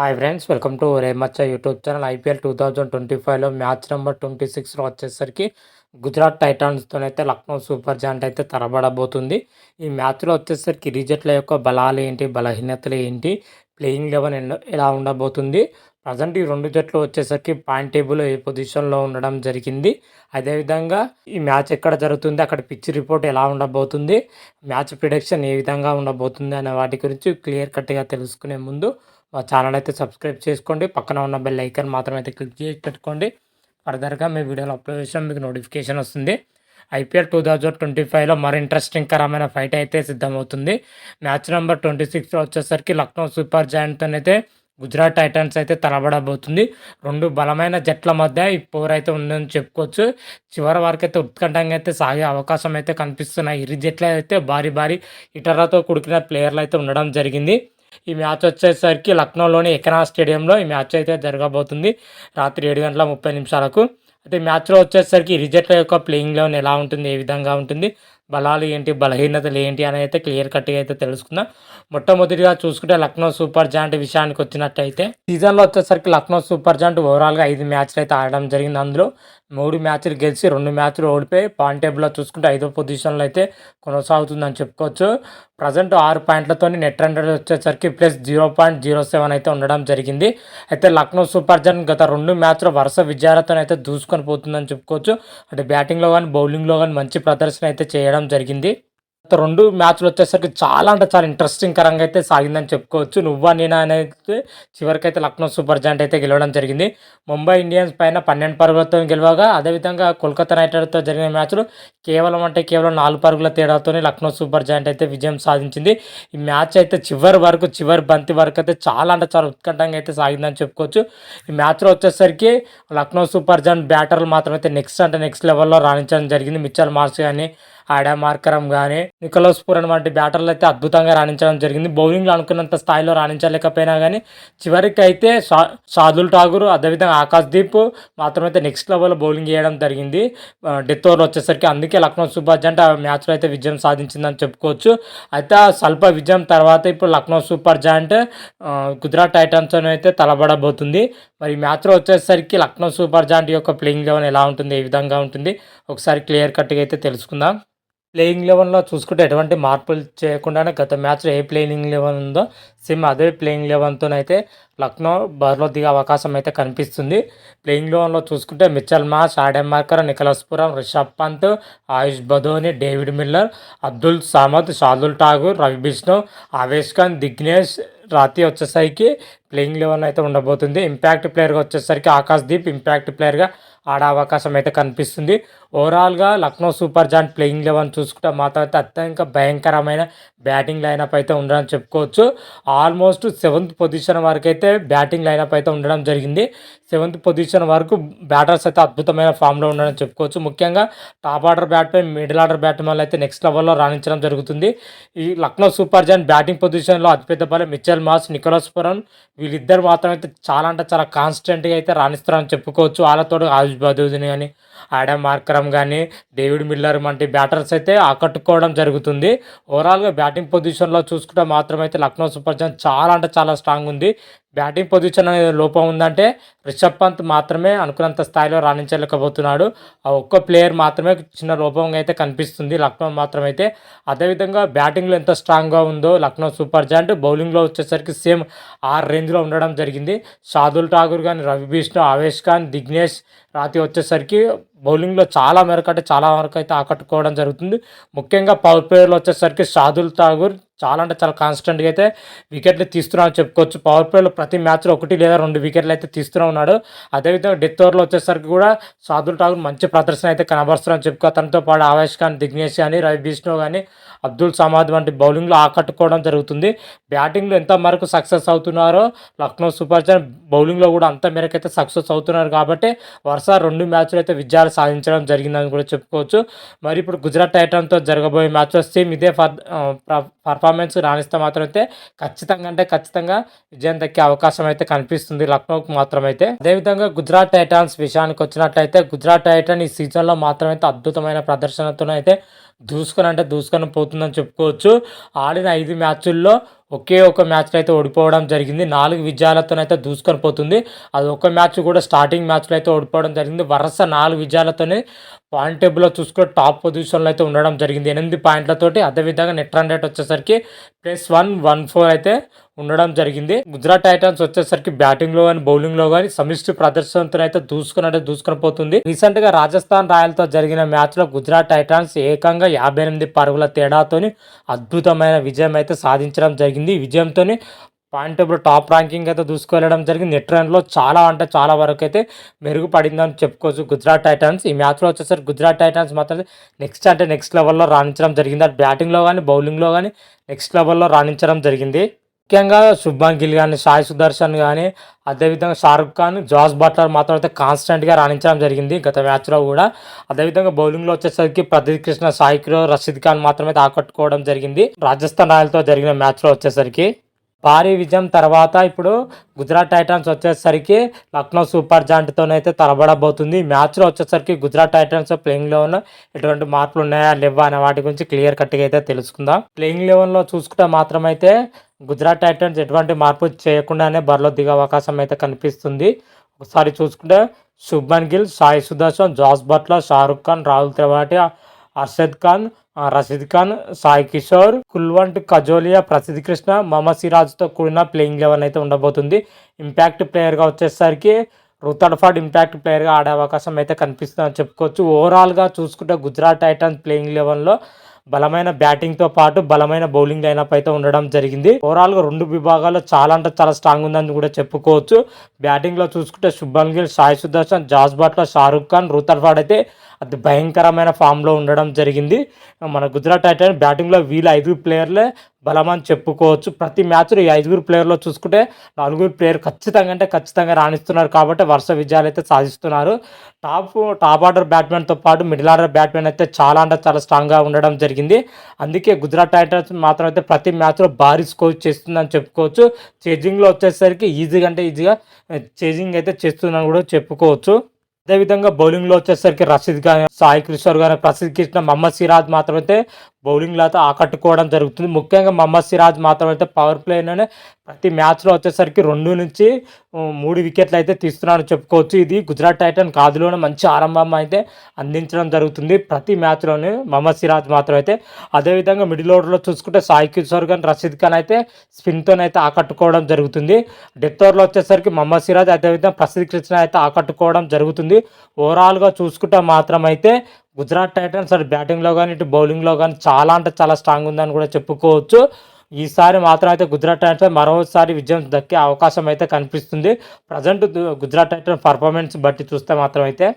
Hi friends welcome to రేమచ్చ YouTube channel IPL two thousand twenty ఫైవ్లో match number twenty సిక్స్లో వచ్చేసరికి గుజరాత్ టైటాన్స్తో అయితే Lucknow super joint అయితే తరబడబోతుంది. ఈ మ్యాచ్లో వచ్చేసరికి రిజెట్ల యొక్క బలాలు ఏంటి బలహీనతలు ఏంటి ప్లేయింగ్ లెవెన్ ఎలా ఉండబోతుంది? ప్రజెంట్ ఈ రెండు జట్లు వచ్చేసరికి పాయింట్ టేబుల్ ఏ పొజిషన్లో ఉండడం జరిగింది. అదేవిధంగా ఈ మ్యాచ్ ఎక్కడ జరుగుతుంది అక్కడ పిచ్ రిపోర్ట్ ఎలా ఉండబోతుంది మ్యాచ్ ప్రిడిక్షన్ ఏ విధంగా ఉండబోతుంది అనే వాటి గురించి క్లియర్ కట్గా తెలుసుకునే ముందు మా ఛానల్ అయితే సబ్స్క్రైబ్ చేసుకోండి. పక్కన ఉన్న బెల్ ఐకన్ మాత్రం అయితే క్లిక్ చేసి పెట్టుకోండి. ఫర్దర్గా మీ వీడియోలు అప్లోడ్ చేసిన మీకు నోటిఫికేషన్ వస్తుంది. ఐపీఎల్ టూ థౌజండ్ ట్వంటీ ఫైవ్లో మరి ఇంట్రెస్టింగ్ కరమైన ఫైట్ అయితే సిద్ధమవుతుంది. మ్యాచ్ నెంబర్ ట్వంటీ సిక్స్లో వచ్చేసరికి లక్నో సూపర్ జాయింట్తో అయితే గుజరాత్ టైటన్స్ అయితే తలబడబోతుంది. రెండు బలమైన జట్ల మధ్య ఈ పోర్ అయితే ఉందని చెప్పుకోవచ్చు. చివరి వరకు అయితే ఉత్కంఠంగా అయితే సాగే అవకాశం అయితే కనిపిస్తున్నాయి ఇరు జట్లు అయితే భారీ భారీ ఇటర్లతో కూడుకున్న ప్లేయర్లు అయితే ఉండడం జరిగింది. ఈ మ్యాచ్ వచ్చేసరికి లక్నోలోని ఎకనా స్టేడియంలో ఈ మ్యాచ్ అయితే జరగబోతుంది. రాత్రి ఏడు గంటల ముప్పై నిమిషాలకు. అయితే మ్యాచ్లో వచ్చేసరికి రిజెట్ల యొక్క ప్లేయింగ్ లెవెన్ ఎలా ఉంటుంది ఏ విధంగా ఉంటుంది బలాలు ఏంటి బలహీనతలు ఏంటి అని అయితే క్లియర్ కట్గా అయితే తెలుసుకుందాం. మొట్టమొదటిగా చూసుకుంటే లక్నో సూపర్ జాయింట్ విషయానికి వచ్చినట్టయితే సీజన్లో వచ్చేసరికి లక్నో సూపర్ జాయింట్ ఓవరాల్గా ఐదు మ్యాచ్లు అయితే ఆడడం జరిగింది. అందులో మూడు మ్యాచ్లు గెలిచి రెండు మ్యాచ్లు ఓడిపోయి పాయింట్ టేబుల్లో చూసుకుంటే ఐదో పొజిషన్లో అయితే కొనసాగుతుందని చెప్పుకోవచ్చు. ప్రజెంట్ ఆరు పాయింట్లతో నెట్ హండ్రెడ్ వచ్చేసరికి plus zero point zero seven అయితే ఉండడం జరిగింది. అయితే లక్నో సూపర్ జన్ గత రెండు మ్యాచ్లు వరుస విజయాలతో అయితే దూసుకొని పోతుందని చెప్పుకోవచ్చు. అంటే బ్యాటింగ్లో కానీ బౌలింగ్లో కానీ మంచి ప్రదర్శన అయితే చేయడం జరిగింది. రెండు మ్యాచ్లు వచ్చేసరికి చాలా అంటే చాలా ఇంట్రెస్టింగ్ కరంగా అయితే సాగిందని చెప్పుకోవచ్చు. నువ్వా నేనా అనేది చివరికైతే లక్నో సూపర్ జాయింట్ అయితే గెలవడం జరిగింది. ముంబై ఇండియన్స్ పైన పన్నెండు పరుగులతో గెలవగా అదేవిధంగా కోల్కతా నైట్ రైడర్తో జరిగిన మ్యాచ్లు కేవలం అంటే కేవలం నాలుగు పరుగుల తేడాతోనే లక్నో సూపర్ జాయింట్ అయితే విజయం సాధించింది. ఈ మ్యాచ్ అయితే చివరి వరకు చివరి బంతి వరకు అయితే చాలా అంటే చాలా ఉత్కంఠంగా అయితే సాగిందని చెప్పుకోవచ్చు. ఈ మ్యాచ్లో వచ్చేసరికి లక్నో సూపర్ జాయింట్ బ్యాటర్లు మాత్రమైతే నెక్స్ట్ అంటే నెక్స్ట్ లెవెల్లో రాణించడం జరిగింది. మిచ్చల్ మార్చ్ కానీ ఆడా మార్కరం కానీ నికోలస్ పూరన్ వంటి బ్యాటర్లు అయితే అద్భుతంగా రాణించడం జరిగింది. బౌలింగ్లో అనుకున్నంత స్థాయిలో రాణించలేకపోయినా కానీ చివరికి అయితే షా షాదుల్ ఠాగూర్ అదేవిధంగా ఆకాశ్ దీప్ మాత్రమైతే నెక్స్ట్ లెవెల్లో బౌలింగ్ చేయడం జరిగింది. డెత్ ఓవర్ వచ్చేసరికి అందుకే లక్నో సూపర్ జంట్ ఆ మ్యాచ్లో అయితే విజయం సాధించిందని చెప్పుకోవచ్చు. అయితే ఆ స్వల్ప విజయం తర్వాత ఇప్పుడు Lucknow super giant Gujarat titans అయితే తలబడబోతుంది. మరి మ్యాచ్లో వచ్చేసరికి లక్నో సూపర్ జాయింట్ యొక్క ప్లేయింగ్ లెవెన్ ఎలా ఉంటుంది? ఏ విధంగా ఉంటుంది? ఒకసారి క్లియర్ కట్గా అయితే తెలుసుకుందాం. ప్లేయింగ్ లెవెన్లో చూసుకుంటే ఎటువంటి మార్పులు చేయకుండానే గత మ్యాచ్లో ఏ ప్లేయింగ్ లెవెన్ ఉందో సేమ్ అదే ప్లేయింగ్ లెవెన్తోనైతే లక్నో బరిలో దిగే అవకాశం అయితే కనిపిస్తుంది. ప్లేయింగ్ లెవెన్లో చూసుకుంటే Mitchell Marsh Aiden Markram Nicholas Pooran Rishabh Pant Ayush Badoni David Miller Abdul Samad Shardul Thakur Ravi Bishnoi Avesh Khan Digvesh Rathi వచ్చేసరికి ప్లేయింగ్ లెవెన్ అయితే ఉండబోతుంది. ఇంపాక్ట్ ప్లేయర్గా వచ్చేసరికి ఆకాశ్ దీప్ ఇంపాక్ట్ ప్లేయర్గా ఆడే అవకాశం అయితే కనిపిస్తుంది. ఓవరాల్గా Lucknow super giant playing eleven చూసుకుంటే మాత్రం అయితే అత్యంత భయంకరమైన బ్యాటింగ్ లైనప్ అయితే ఉండడం చెప్పుకోవచ్చు. ఆల్మోస్ట్ సెవెంత్ పొజిషన్ వరకు అయితే బ్యాటింగ్ లైనప్ అయితే ఉండడం జరిగింది. సెవెంత్ పొజిషన్ వరకు బ్యాటర్స్ అయితే అద్భుతమైన ఫామ్లో ఉండడం చెప్పుకోవచ్చు. ముఖ్యంగా టాప్ ఆర్డర్ బ్యాట్పై మిడిల్ ఆర్డర్ బ్యాట్మెన్ అయితే నెక్స్ట్ లెవెల్లో రాణించడం జరుగుతుంది. ఈ లక్నో సూపర్ జాయింట్ బ్యాటింగ్ పొజిషన్లో అతిపెద్ద బలం మిచెల్ మాస్ నికోలస్ పురన్ వీళ్ళిద్దరు మాత్రం అయితే చాలా అంటే చాలా కాన్స్టెంట్గా అయితే రాణిస్తారని చెప్పుకోవచ్చు. వాళ్ళతో ఆయుష్ బదూదిని కానీ ఆడమ్ మార్కరం కానీ డేవిడ్ మిల్లర్ వంటి బ్యాటర్స్ అయితే ఆకట్టుకోవడం జరుగుతుంది. ఓవరాల్గా బ్యాటింగ్ పొజిషన్లో చూసుకుంటే మాత్రం అయితే లక్నో సూపర్ జాయింట్ చాలా అంటే చాలా స్ట్రాంగ్ ఉంది. బ్యాటింగ్ పొజిషన్ అనేది లోపం ఉందంటే రిషబ్ పంత్ మాత్రమే అనుకున్నంత స్థాయిలో రాణించలేకపోతున్నాడు. ఆ ఒక్క ప్లేయర్ మాత్రమే చిన్న లోపంగా అయితే కనిపిస్తుంది. లక్నో మాత్రమైతే అదేవిధంగా బ్యాటింగ్లో ఎంత స్ట్రాంగ్గా ఉందో లక్నో సూపర్ జాయింట్ బౌలింగ్లో వచ్చేసరికి సేమ్ ఆరు రేంజ్లో ఉండడం జరిగింది. షాదుల్ ఠాగూర్ కానీ రవి విష్ణు ఆవేష్ ఖాన్ దిగ్నేష్ రాతి వచ్చేసరికి బౌలింగ్లో చాలా మేరకు అంటే చాలా వరకు అయితే ఆకట్టుకోవడం జరుగుతుంది. ముఖ్యంగా పవర్ ప్లేయర్లు వచ్చేసరికి షాదుల్ ఠాగూర్ చాలా అంటే చాలా కాన్స్టెంట్గా అయితే వికెట్లు తీస్తున్నాను చెప్పుకోవచ్చు. పవర్ ప్లేలో ప్రతి మ్యాచ్లో ఒకటి లేదా రెండు వికెట్లు అయితే తీస్తూనే ఉన్నాడు. అదేవిధంగా డెత్ ఓవర్లో వచ్చేసరికి కూడా సాదుల్ ఠాకూర్ మంచి ప్రదర్శన అయితే కనబరుస్తున్నాడు చెప్పుకో అతనితో పాటు ఆవేష్ ఖాన్ దిగ్నేష్ కానీ రవి బిష్ణు కానీ అబ్దుల్ సమాద్ వంటి బౌలింగ్లో ఆకట్టుకోవడం జరుగుతుంది. బ్యాటింగ్లో ఎంత మేరకు సక్సెస్ అవుతున్నారో లక్నో సూపర్ జాన్ బౌలింగ్లో కూడా అంత మేరకు అయితే సక్సెస్ అవుతున్నారు కాబట్టి వరుస రెండు మ్యాచ్లు అయితే విజయాలు సాధించడం జరిగిందని కూడా చెప్పుకోవచ్చు. మరి ఇప్పుడు గుజరాత్ టైటన్తో జరగబోయే మ్యాచ్లో సేమ్ ఇదే పర్ఫార్మెన్స్ పర్ఫార్మెన్స్ రాణిస్తే మాత్రం అయితే ఖచ్చితంగా అంటే ఖచ్చితంగా విజయం దక్కే అవకాశం అయితే కనిపిస్తుంది. లక్నోకి మాత్రమైతే. అదేవిధంగా గుజరాత్ టైటాన్స్ విషయానికి వచ్చినట్లయితే గుజరాత్ టైటాన్ ఈ సీజన్లో మాత్రం అయితే అద్భుతమైన ప్రదర్శనతో అయితే దూసుకొని అంటే దూసుకొని పోతుందని చెప్పుకోవచ్చు. ఆడిన ఐదు మ్యాచ్ల్లో ఒకే ఒక మ్యాచ్లో అయితే ఓడిపోవడం జరిగింది. నాలుగు విజయాలతోనైతే దూసుకొని పోతుంది. అది ఒక మ్యాచ్ కూడా స్టార్టింగ్ మ్యాచ్లో అయితే ఓడిపోవడం జరిగింది. వరుస నాలుగు విజయాలతోనే పాయింట్ టేబుల్లో చూసుకుంటే టాప్ పొజిషన్లో అయితే ఉండడం జరిగింది. ఎనిమిది పాయింట్లతోటి అదేవిధంగా నెట్ రన్ రేట్ వచ్చేసరికి ప్లస్ వన్ వన్ ఫోర్ అయితే ఉండడం జరిగింది. గుజరాత్ టైటన్స్ వచ్చేసరికి బ్యాటింగ్లో కానీ బౌలింగ్లో కానీ సమిష్టి ప్రదర్శనతో అయితే దూసుకున్నట్టు దూసుకొని పోతుంది. రీసెంట్గా రాజస్థాన్ రాయల్తో జరిగిన మ్యాచ్లో గుజరాత్ టైటన్స్ ఏకంగా యాభై ఎనిమిది పరుగుల తేడాతోని అద్భుతమైన విజయం అయితే సాధించడం జరిగింది. ఈ విజయంతో పాయింట్ టేబుల్ టాప్ ర్యాంకింగ్ అయితే దూసుకెళ్ళడం జరిగింది. నెట్ రన్లో చాలా అంటే చాలా వరకు అయితే మెరుగుపడిందని చెప్పుకోవచ్చు గుజరాత్ టైటన్స్. ఈ మ్యాచ్లో వచ్చేసరికి గుజరాత్ టైటన్స్ మాత్రం నెక్స్ట్ అంటే నెక్స్ట్ లెవెల్లో రాణించడం జరిగింది. అది బ్యాటింగ్లో కానీ బౌలింగ్లో కానీ నెక్స్ట్ లెవెల్లో రాణించడం జరిగింది. ముఖ్యంగా శుభ్మన్ గిల్ కానీ సాయి సుదర్శన్ కానీ అదేవిధంగా షారుఖ్ ఖాన్ జాస్ బట్లర్ మాత్రం అయితే కాన్స్టెంట్గా రాణించడం జరిగింది గత మ్యాచ్లో కూడా. అదేవిధంగా బౌలింగ్లో వచ్చేసరికి ప్రదీప్ కృష్ణ సాయి రషీద్ ఖాన్ మాత్రమే ఆకట్టుకోవడం జరిగింది. రాజస్థాన్ రాయల్తో జరిగిన మ్యాచ్లో వచ్చేసరికి భారీ విజయం తర్వాత ఇప్పుడు గుజరాత్ టైటన్స్ వచ్చేసరికి లక్నో సూపర్ జాయింట్తోనైతే తలబడబోతుంది. మ్యాచ్లో వచ్చేసరికి గుజరాత్ టైటన్స్ ప్లేయింగ్ లెవెన్ ఎటువంటి మార్పులు ఉన్నాయా లేవా అనే వాటి గురించి క్లియర్ కట్గా అయితే తెలుసుకుందాం. ప్లేయింగ్ లెవెన్లో చూసుకుంటే మాత్రమైతే గుజరాత్ టైటన్స్ ఎటువంటి మార్పు చేయకుండానే బరిలో దిగే అవకాశం అయితే కనిపిస్తుంది. ఒకసారి చూసుకుంటే శుభ్మన్ గిల్ సాయి సుదర్శన్ జాస్ బట్లర్ షారుఖ్ ఖాన్ రాహుల్ త్రివాటి అర్షద్ ఖాన్ రషీద్ ఖాన్ సాయి కిషోర్ కుల్వంట్ కజోలియా ప్రసిద్ధి కృష్ణ మహమ్మద్ సిరాజ్తో కూడిన ప్లేయింగ్ లెవెన్ అయితే ఉండబోతుంది. ఇంపాక్ట్ ప్లేయర్గా వచ్చేసరికి రుతడ్ఫాడ్ ఇంపాక్ట్ ప్లేయర్గా ఆడే అవకాశం అయితే కనిపిస్తుందని చెప్పుకోవచ్చు. ఓవరాల్గా చూసుకుంటే గుజరాత్ టైటన్స్ ప్లేయింగ్ లెవెన్లో బలమైన బ్యాటింగ్తో పాటు బలమైన బౌలింగ్ లైనప్ అయితే ఉండడం జరిగింది. ఓవరాల్గా రెండు విభాగాల్లో చాలా అంటే చాలా స్ట్రాంగ్ ఉందని కూడా చెప్పుకోవచ్చు. బ్యాటింగ్లో చూసుకుంటే Shubman Gill Sai Sudharsan Jos Buttler Shahrukh Khan Rutherford అయితే అది భయంకరమైన ఫామ్లో ఉండడం జరిగింది. మన గుజరాత్ టైటన్ బ్యాటింగ్లో వీళ్ళ ఐదుగురు ప్లేయర్లే బలమని చెప్పుకోవచ్చు. ప్రతి మ్యాచ్లో ఈ ఐదుగురు ప్లేయర్లో చూసుకుంటే నలుగురు ప్లేయర్ ఖచ్చితంగా అంటే ఖచ్చితంగా రాణిస్తున్నారు కాబట్టి వరుస విజయాలు అయితే సాధిస్తున్నారు. టాప్ టాప్ ఆర్డర్ బ్యాట్మెన్తో పాటు మిడిల్ ఆర్డర్ బ్యాట్మెన్ అయితే చాలా అంటే చాలా స్ట్రాంగ్గా ఉండడం జరిగింది. అందుకే గుజరాత్ టైటన్స్ మాత్రం అయితే ప్రతి మ్యాచ్లో భారీ స్కోర్ చేస్తుందని చెప్పుకోవచ్చు. చేజింగ్లో వచ్చేసరికి ఈజీగా అంటే ఈజీగా చేజింగ్ అయితే చేస్తుందని కూడా చెప్పుకోవచ్చు. అదేవిధంగా బౌలింగ్లో వచ్చేసరికి రషీద్ కానీ సాయి కిషోర్ కానీ ప్రసిద్ధి కృష్ణ మహమ్మద్ సిరాజ్ మాత్రమైతే బౌలింగ్లో అయితే ఆకట్టుకోవడం జరుగుతుంది. ముఖ్యంగా మహమ్మద్ సిరాజ్ మాత్రం అయితే పవర్ ప్లేలోనే ప్రతి మ్యాచ్లో వచ్చేసరికి రెండు నుంచి మూడు వికెట్లు అయితే తీస్తున్నారని చెప్పుకోవచ్చు. ఇది గుజరాత్ టైటన్ కాదులోనే మంచి ఆరంభం అయితే అందించడం జరుగుతుంది. ప్రతి మ్యాచ్లోనే మహమ్మద్ సిరాజ్ మాత్రం అయితే అదేవిధంగా మిడిల్ ఓవర్లో చూసుకుంటే సాయి కిషోర్ ఖాన్ రషీద్ ఖాన్ అయితే స్పిన్తోనైతే ఆకట్టుకోవడం జరుగుతుంది. డెత్ ఓవర్లో వచ్చేసరికి మహమ్మద్ సిరాజ్ అదేవిధంగా ప్రసిద్ధ్ కృష్ణ అయితే ఆకట్టుకోవడం జరుగుతుంది. ఓవరాల్గా చూసుకుంటే మాత్రం అయితే గుజరాత్ టైటన్స్ అటు బ్యాటింగ్లో కానీ ఇటు బౌలింగ్లో కానీ చాలా అంటే చాలా స్ట్రాంగ్ ఉందని కూడా చెప్పుకోవచ్చు. ఈసారి మాత్రం అయితే గుజరాత్ టైటన్స్ మరోసారి విజయం దక్కే అవకాశం అయితే కనిపిస్తుంది. ప్రజెంట్ గుజరాత్ టైటన్స్ పర్ఫార్మెన్స్ బట్టి చూస్తే మాత్రం అయితే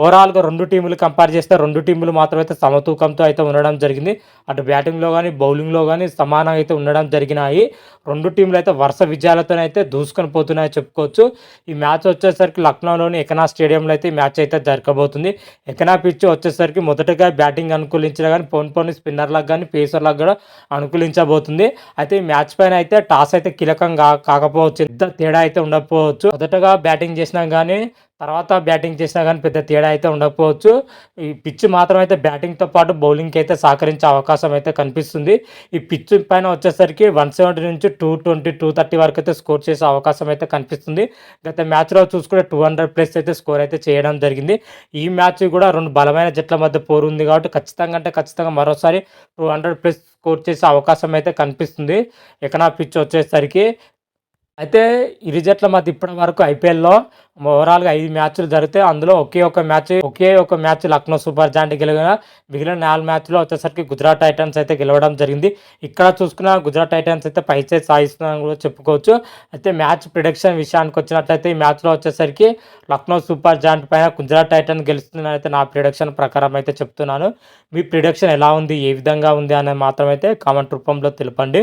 ఓవరాల్గా రెండు టీములు కంపేర్ చేస్తే రెండు టీములు మాత్రం అయితే సమతూకంతో అయితే ఉండడం జరిగింది. అటు బ్యాటింగ్లో కానీ బౌలింగ్లో కానీ సమానంగా అయితే ఉండడం జరిగినాయి. రెండు టీంలు అయితే వరుస విజయాలతోనైతే దూసుకొని పోతున్నాయని చెప్పుకోవచ్చు. ఈ మ్యాచ్ వచ్చేసరికి లక్నోలోని ఎకనా స్టేడియంలో అయితే ఈ మ్యాచ్ అయితే జరగబోతుంది. ఎకనా పిచ్ వచ్చేసరికి మొదటగా బ్యాటింగ్ అనుకూలించిన కానీ పోన్ పోని స్పిన్నర్లకు కానీ పేసర్లకు కూడా అనుకూలించబోతుంది. అయితే ఈ మ్యాచ్ పైన అయితే టాస్ అయితే కీలకం కాకపోవచ్చు. పెద్ద తేడా అయితే ఉండకపోవచ్చు. మొదటగా బ్యాటింగ్ చేసినా కానీ తర్వాత బ్యాటింగ్ చేసినా కానీ పెద్ద తేడా అయితే ఉండకపోవచ్చు. ఈ పిచ్ మాత్రం అయితే బ్యాటింగ్తో పాటు బౌలింగ్కి అయితే సహకరించే అవకాశం అయితే కనిపిస్తుంది. ఈ పిచ్ పైన వచ్చేసరికి వన్ సెవెంటీ నుంచి టూ ట్వంటీ టూ థర్టీ వరకు అయితే స్కోర్ చేసే అవకాశం అయితే కనిపిస్తుంది. గత మ్యాచ్లో చూసుకుంటే టూ హండ్రెడ్ ప్లస్ అయితే స్కోర్ అయితే చేయడం జరిగింది. ఈ మ్యాచ్ కూడా రెండు బలమైన జట్ల మధ్య పోరు ఉంది కాబట్టి ఖచ్చితంగా అంటే ఖచ్చితంగా మరోసారి టూ హండ్రెడ్ ప్లస్ స్కోర్ చేసే అవకాశం అయితే కనిపిస్తుంది. ఎకనా పిచ్ వచ్చేసరికి అయితే ఇరు జట్ల మధ్య ఇప్పటి వరకు ఐపీఎల్లో ఓవరాల్గా ఐదు మ్యాచ్లు జరిగితే అందులో ఒకే ఒక మ్యాచ్ ఒకే ఒక మ్యాచ్ లక్నో సూపర్ జాయింట్ గెలిగిన మిగిలిన నాలుగు మ్యాచ్లో వచ్చేసరికి గుజరాత్ టైటన్స్ అయితే గెలవడం జరిగింది. ఇక్కడ చూసుకున్న గుజరాత్ టైటన్స్ అయితే పైచే సాధిస్తుందని కూడా చెప్పుకోవచ్చు. అయితే మ్యాచ్ ప్రిడిక్షన్ విషయానికి వచ్చినట్లయితే ఈ మ్యాచ్లో వచ్చేసరికి లక్నో సూపర్ జాయింట్ పైన గుజరాత్ టైటన్ గెలుస్తుందని అయితే నా ప్రిడిక్షన్ ప్రకారం అయితే చెప్తున్నాను. మీ ప్రిడిక్షన్ ఎలా ఉంది ఏ విధంగా ఉంది అనేది మాత్రం అయితే కామెంట్ రూపంలో తెలపండి.